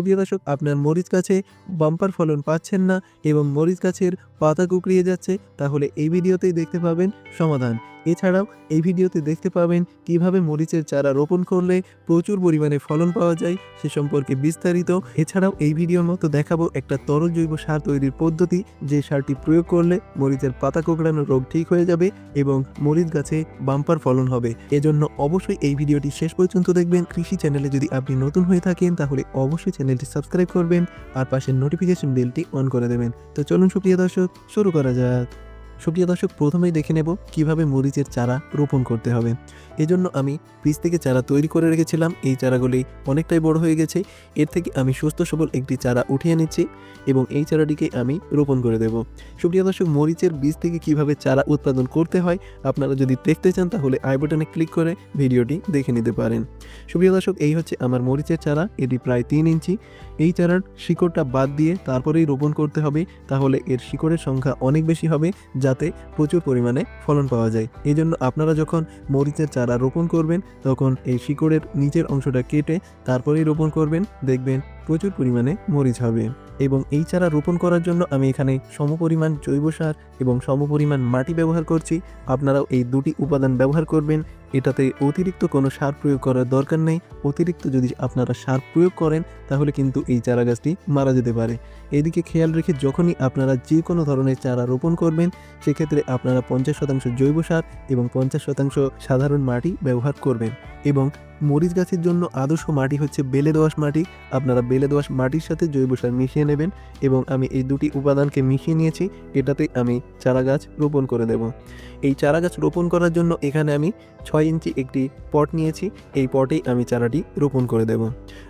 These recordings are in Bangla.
সুপ্রিয় দর্শক, আপনার মরিচ গাছে বাম্পার ফলন পাচ্ছেন না এবং মরিচ গাছের পাতা কুকড়িয়ে যাচ্ছে, তাহলে এই ভিডিওতেই দেখতে পাবেন সমাধান। এছাড়াও এই ভিডিওতে দেখতে পাবেন কীভাবে মরিচের চারা রোপণ করলে প্রচুর পরিমাণে ফলন পাওয়া যায় সে সম্পর্কে বিস্তারিত। এছাড়াও এই ভিডিওর মতো দেখাবো একটা তরল জৈব সার তৈরির পদ্ধতি, যে সারটি প্রয়োগ করলে মরিচের পাতা কোঁকড়ানোর রোগ ঠিক হয়ে যাবে এবং মরিচ গাছে বাম্পার ফলন হবে। এজন্য অবশ্যই এই ভিডিওটি শেষ পর্যন্ত দেখবেন। কৃষি চ্যানেলে যদি আপনি নতুন হয়ে থাকেন, তাহলে অবশ্যই চ্যানেলটি সাবস্ক্রাইব করবেন আর পাশের নোটিফিকেশন বেলটি অন করে দেবেন। তো চলুন সুপ্রিয় দর্শক, শুরু করা যাক। সুপ্রিয় দর্শক, প্রথমেই দেখে নেব কীভাবে মরিচের চারা রোপণ করতে হবে। এজন্য আমি বীজ থেকে চারা তৈরি করে রেখেছিলাম। এই চারাগুলি অনেকটাই বড় হয়ে গেছে। এর থেকে আমি সুস্থ সবল একটি চারা উঠিয়ে নিচ্ছি এবং এই চারাটিকে আমি রোপণ করে দেব। সুপ্রিয় দর্শক, মরিচের বীজ থেকে কীভাবে চারা উৎপাদন করতে হয় আপনারা যদি দেখতে চান, তাহলে আই বাটনে ক্লিক করে ভিডিওটি দেখে নিতে পারেন। সুপ্রিয় দর্শক, এই হচ্ছে আমার মরিচের চারা। এটি প্রায় তিন ইঞ্চি। এই চারার শিকড়টা বাদ দিয়ে তারপরেই রোপণ করতে হবে। তাহলে এর শিকড়ের সংখ্যা অনেক বেশি হবে যাতে প্রচুর পরিমাণে ফলন পাওয়া যায়। এই জন্য আপনারা যখন মরিচের চারা রোপণ করবেন, তখন এই শিকড়ের নিচের অংশটা কেটে তারপরেই রোপণ করবেন। দেখবেন প্রচুর পরিমাণে মরিচ হবে। এবং এই চারা রোপণ করার জন্য আমি এখানে সমপরিমাণ জৈব সার এবং সমপরিমাণ মাটি ব্যবহার করছি। আপনারাও এই দুটি উপাদান ব্যবহার করবেন। এটাতে অতিরিক্ত কোনো সার প্রয়োগ করার দরকার নেই। অতিরিক্ত যদি আপনারা সার প্রয়োগ করেন, তাহলে কিন্তু এই চারা গাছটি মারা যেতে পারে। এদিকে খেয়াল রেখে যখনই আপনারা যে কোনো ধরনের চারা রোপণ করবেন, সেক্ষেত্রে আপনারা পঞ্চাশ শতাংশ জৈব সার এবং পঞ্চাশ শতাংশ সাধারণ মাটি ব্যবহার করবেন এবং মরিচ গাছের জন্য আদর্শ মাটি হচ্ছে বেলে দোআঁশ মাটি। আপনারা বেলে দোয়াশ মাটির সাথে জৈব সার মিশিয়ে নেবেন এবং আমি এই দুটি উপাদানকে মিশিয়ে নিয়েছি, এটাতে আমি চারা গাছ রোপণ করে দেব। এই চারা গাছ রোপণ করার জন্য এখানে আমি ছয় ইঞ্চি একটি পট নিয়েছি, এই পটেই আমি চারাটি রোপণ করে দেব।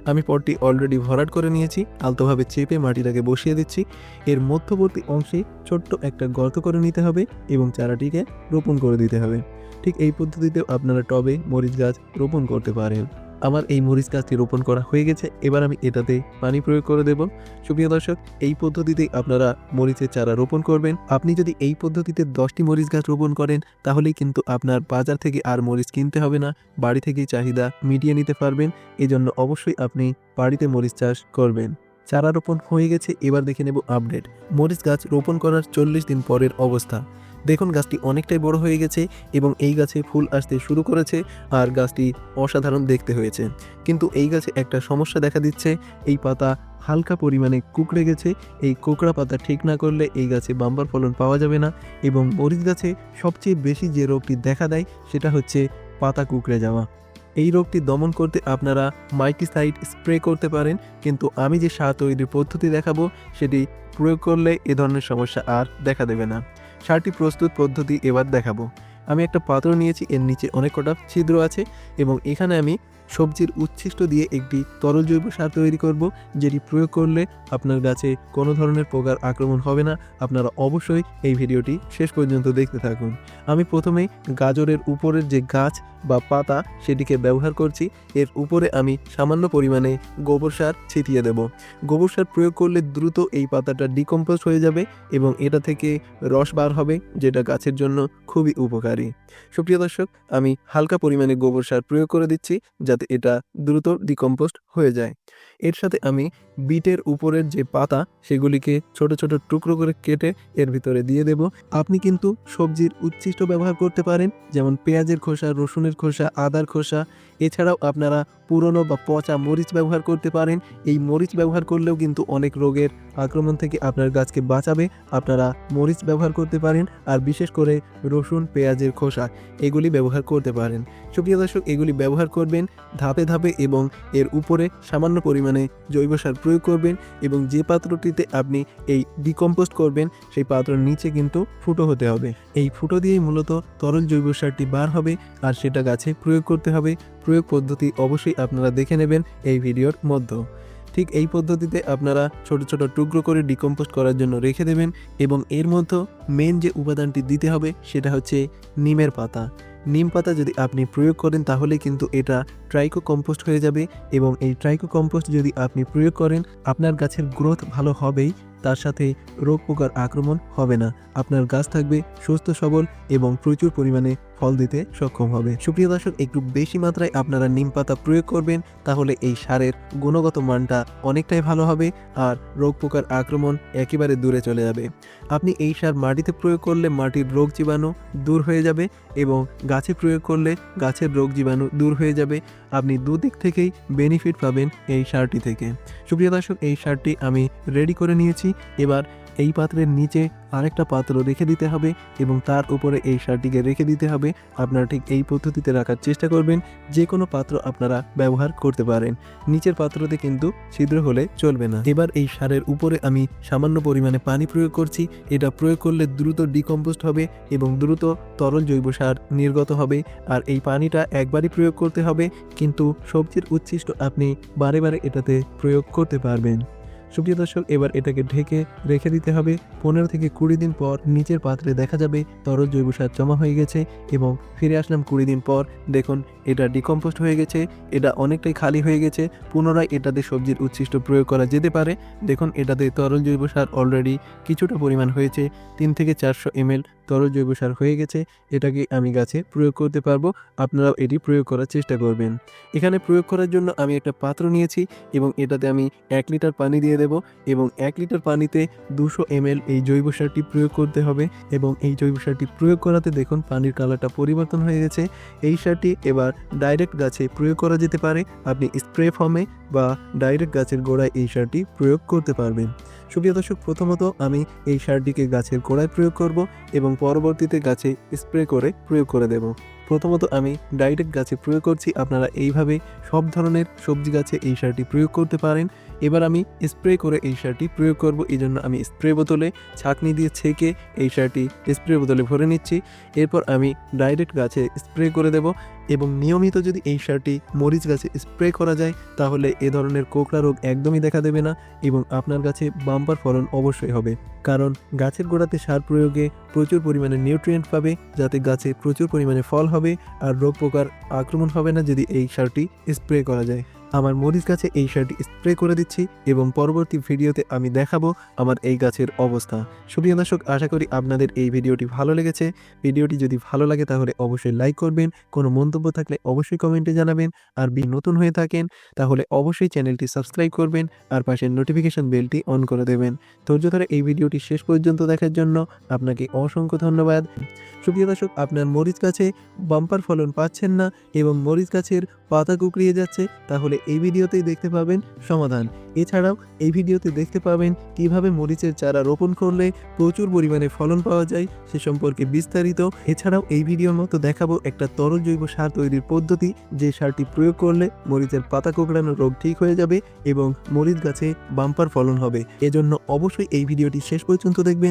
আমি পটটি অলরেডি ভরাট করে নিয়েছি, আলতোভাবে চেপে মাটিটাকে বসিয়ে দিচ্ছি। এর মধ্যবর্তী অংশে ছোট্ট একটা গর্ত করে নিতে হবে এবং চারাটিকে রোপণ করে দিতে হবে। ঠিক এই পদ্ধতিতেও আপনারা টবে মরিচ গাছ রোপণ করতে পারেন। আমার এই মরিচ গাছটি রোপণ করা হয়ে গেছে, এবার আমি এটাতে পানি প্রয়োগ করে দেব। সুপ্রিয় দর্শক, এই পদ্ধতিতে আপনারা মরিচের চারা রোপণ করবেন। আপনি যদি এই পদ্ধতিতে দশটি মরিচ গাছ রোপণ করেন, তাহলেই কিন্তু আপনার বাজার থেকে আর মরিচ কিনতে হবে না, বাড়ি থেকেই চাহিদা মিটিয়ে নিতে পারবেন। এজন্য অবশ্যই আপনি বাড়িতে মরিচ চাষ করবেন। চারা রোপণ হয়ে গেছে, এবার দেখে নেব আপডেট। মরিচ গাছ রোপণ করার চল্লিশ দিন পরের অবস্থা। দেখুন গাছটি অনেকটাই বড় হয়ে গেছে এবং এই গাছে ফুল আসতে শুরু করেছে আর গাছটি অসাধারণ দেখতে হয়েছে। কিন্তু এই গাছে একটা সমস্যা দেখা দিচ্ছে, এই পাতা হালকা পরিমাণে কুকড়ে গেছে, এই কোকড়া পাতা ঠিক না করলে এই গাছে বাম্বার ফলন পাওয়া যাবে না এবং মরিচ গাছে সবচেয়ে বেশি যে রোগটি দেখা দেয় সেটা হচ্ছে পাতা কুকড়ে যাওয়া। এই রোগটি দমন করতে আপনারা মাইটিসাইড স্প্রে করতে পারেন, কিন্তু আমি যে সার তৈরির পদ্ধতি দেখাবো সেটি প্রয়োগ করলে এ ধরনের সমস্যা আর দেখা দেবে না। সারটি প্রস্তুত পদ্ধতি এবার দেখাবো। আমি একটা পাত্র নিয়েছি, এর নিচে অনেক কটা ছিদ্র আছে এবং এখানে আমি সবজির উচ্ছিষ্ট দিয়ে একটি তরল জৈব সার তৈরি করব, যেটি প্রয়োগ করলে আপনার গাছে কোনো ধরনের পোকার আক্রমণ হবে না। আপনারা অবশ্যই এই ভিডিওটি শেষ পর্যন্ত দেখতে থাকুন। আমি প্রথমেই গাজরের উপরের যে গাছ বা পাতা সেটিকে ব্যবহার করছি, এর উপরে আমি সামান্য পরিমাণে গোবর সার ছিটিয়ে দেব। গোবর সার প্রয়োগ করলে দ্রুত এই পাতাটা ডিকম্পোজ হয়ে যাবে এবং এটা থেকে রস বার হবে, যেটা গাছের জন্য খুবই উপকারী। সুপ্রিয় দর্শক, আমি হালকা পরিমাণে গোবর সার প্রয়োগ করে দিচ্ছি, যাতে এটা দ্রুত ডিকম্পোস্ট হয়ে যায়। এর সাথে আমি বিটের উপরের যে পাতা, সেগুলিকে ছোট ছোট টুকরো করে কেটে এর ভিতরে দিয়ে দেব। আপনি কিন্তু সবজির উচ্ছিষ্ট ব্যবহার করতে পারেন, যেমন পেঁয়াজের খোসা, রসুনের খোসা আদার খোসা এছাড়াও আপনারা পুরনো বা পচা মরিচ ব্যবহার করতে পারেন। এই মরিচ ব্যবহার করলেও কিন্তু অনেক রোগের আক্রমণ থেকে আপনার গাছকে বাঁচাবে। আপনারা মরিচ ব্যবহার করতে পারেন, আর বিশেষ করে রসুন, পেঁয়াজের খোসা, এগুলি ব্যবহার করতে পারেন। সুপ্রিয় দর্শক, এগুলি ব্যবহার করবেন ধাপে ধাপে এবং এর উপরে সামান্য পরিমাণে জৈব সার প্রয়োগ করবেন এবং যে পাত্রটিতে আপনি এই ডিকম্পোস্ট করবেন, সেই পাত্রের নিচে কিন্তু ফুটো হতে হবে। এই ফুটো দিয়েই মূলত তরল জৈব সারটি বার হবে, আর সেটা গাছে প্রয়োগ করতে হবে। প্রয়োগ পদ্ধতি অবশ্যই আপনারা দেখে নেবেন এই ভিডিওর মধ্যে। ঠিক এই পদ্ধতিতে আপনারা ছোট ছোট টুকরো করে ডিকম্পোস্ট করার জন্য রেখে দেবেন এবং এর মধ্যে মেন যে উপাদানটি দিতে হবে সেটা হচ্ছে নিমের পাতা। নিম পাতা যদি আপনি প্রয়োগ করেন তাহলে কিন্তু এটা ট্রাইকো কম্পোস্ট হয়ে যাবে এবং এই ট্রাইকো কম্পোস্ট যদি আপনি প্রয়োগ করেন, আপনার গাছের গ্রোথ ভালো হবেই, তার সাথে রোগ পোকার আক্রমণ হবে না। আপনার গাছ থাকবে সুস্থ সবল এবং প্রচুর পরিমাণে ফল দিতে সক্ষম হবে। সুপ্রিয় দর্শক, একটু বেশি মাত্রায় আপনারা নিম পাতা প্রয়োগ করবেন, তাহলে এই সারের গুণগত মানটা অনেকটাই ভালো হবে আর রোগ পোকার আক্রমণ একেবারে দূরে চলে যাবে। আপনি এই সার মাটিতে প্রয়োগ করলে মাটির রোগ জীবাণু দূর হয়ে যাবে এবং গাছে প্রয়োগ করলে গাছের রোগ জীবাণু দূর হয়ে যাবে। আপনি দুদিক থেকেই বেনিফিট পাবেন এই সারটি থেকে। সুপ্রিয় দর্শক, এই সারটি আমি রেডি করে নিয়েছি। এবার এই পাত্রের নিচে আরেকটা পাত্র রেখে দিতে হবে এবং তার উপরে এই সারটিকে রেখে দিতে হবে। আপনারা ঠিক এই পদ্ধতিতে রাখার চেষ্টা করবেন। যে কোনো পাত্র আপনারা ব্যবহার করতে পারেন। নিচের পাত্রতে কিন্তু ছিদ্র হলে চলবে না। এবার এই সারের উপরে আমি সামান্য পরিমাণে পানি প্রয়োগ করছি। এটা প্রয়োগ করলে দ্রুত ডিকম্পোস্ট হবে এবং দ্রুত তরল জৈব সার নির্গত হবে। আর এই পানিটা একবারই প্রয়োগ করতে হবে। কিন্তু সবজির উচ্ছিষ্ট আপনি বারে বারে এটাতে প্রয়োগ করতে পারবেন। সুপ্রিয় দর্শক, এবার এটাকে ঢেকে রেখে দিতে হবে। পনেরো থেকে কুড়ি দিন পর নিচের পাত্রে দেখা যাবে তরল জৈব সার জমা হয়ে গেছে এবং ফিরে আসলাম কুড়ি দিন পর। দেখুন, এটা ডিকম্পোস্ট হয়ে গেছে, এটা অনেকটাই খালি হয়ে গেছে। পুনরায় এটাতে সবজির উচ্ছিষ্ট প্রয়োগ করা যেতে পারে। দেখুন, এটাতে তরল জৈব সার অলরেডি কিছুটা পরিমাণ হয়েছে, তিন থেকে চারশো এমএল তরল জৈব সার হয়ে গেছে। এটাকে আমি গাছে প্রয়োগ করতে পারব, আপনারাও এটি প্রয়োগ করার চেষ্টা করবেন। এখানে প্রয়োগ করার জন্য আমি একটা পাত্র নিয়েছি এবং এটাতে আমি এক লিটার পানি দিয়ে দেব এবং এক লিটার পানিতে দুশো এমএল এই জৈব সারটি প্রয়োগ করতে হবে এবং এই জৈব সারটি প্রয়োগ করাতে দেখুন পানির কালারটা পরিবর্তন হয়ে গেছে। এই সারটি এবার ডাইরেক্ট গাছে প্রয়োগ করা যেতে পারে। আপনি স্প্রে ফর্মে বা ডাইরেক্ট গাছের গোড়ায় এই সারটি প্রয়োগ করতে পারবেন। সুপ্রিয় দর্শক, প্রথমত আমি এই সারটিকে গাছের গোড়ায় প্রয়োগ করব এবং পরবর্তীতে গাছে স্প্রে করে প্রয়োগ করে দেব। প্রথমত আমি ডাইরেক্ট গাছে প্রয়োগ করছি। আপনারা এইভাবে সব ধরনের সবজি গাছে এই সারটি প্রয়োগ করতে পারেন এবার আমি স্প্রে করে এই সারটি প্রয়োগ করব। এই জন্য আমি স্প্রে বোতলে ছাঁকনি দিয়ে ছেঁকে এই সারটি স্প্রে বোতলে ভরে নিচ্ছি। এরপর আমি ডাইরেক্ট গাছে স্প্রে করে দেব এবং নিয়মিত যদি এই সারটি মরিচ গাছে স্প্রে করা যায়, তাহলে এ ধরনের কোকড়া রোগ একদমই দেখা দেবে না এবং আপনার গাছে বাম্পার ফলন অবশ্যই হবে। কারণ গাছের গোড়াতে সার প্রয়োগে প্রচুর পরিমাণে নিউট্রিয়েন্ট পাবে, যাতে গাছে প্রচুর পরিমাণে ফল হবে আর রোগ পোকার আক্রমণ হবে না যদি এই সারটি স্প্রে করা যায়। আমার মরিচ গাছে এই সারটি স্প্রে করে দিচ্ছি এবং পরবর্তী ভিডিওতে আমি দেখাবো আমার এই গাছের অবস্থা। সুপ্রিয় দর্শক, আশা করি আপনাদের এই ভিডিওটি ভালো লেগেছে। ভিডিওটি যদি ভালো লাগে তাহলে অবশ্যই লাইক করবেন। কোনো মন্তব্য থাকলে অবশ্যই কমেন্টে জানাবেন। আর বি নতুন হয়ে থাকেন, তাহলে অবশ্যই চ্যানেলটি সাবস্ক্রাইব করবেন আর পাশের নোটিফিকেশন বেলটি অন করে দেবেন। ধৈর্য ধরে এই ভিডিওটি শেষ পর্যন্ত দেখার জন্য আপনাকে অসংখ্য ধন্যবাদ। সুপ্রিয় দর্শক, আপনার মরিচ গাছে বাম্পার ফলন পাচ্ছেন না এবং মরিচ গাছের পাতা কুকড়িয়ে যাচ্ছে, তাহলে এই ভিডিওতেই দেখতে পাবেন সমাধান। এছাড়াও এই ভিডিওতে দেখতে পাবেন কীভাবে মরিচের চারা রোপণ করলে প্রচুর পরিমাণে ফলন পাওয়া যায় সে সম্পর্কে বিস্তারিত। এছাড়াও এই ভিডিওর মতো দেখাবো একটা তরল জৈব সার তৈরির পদ্ধতি, যে সারটি প্রয়োগ করলে মরিচের পাতা কোঁকড়ানোর রোগ ঠিক হয়ে যাবে এবং মরিচ গাছে বাম্পার ফলন হবে। এজন্য অবশ্যই এই ভিডিওটি শেষ পর্যন্ত দেখবেন।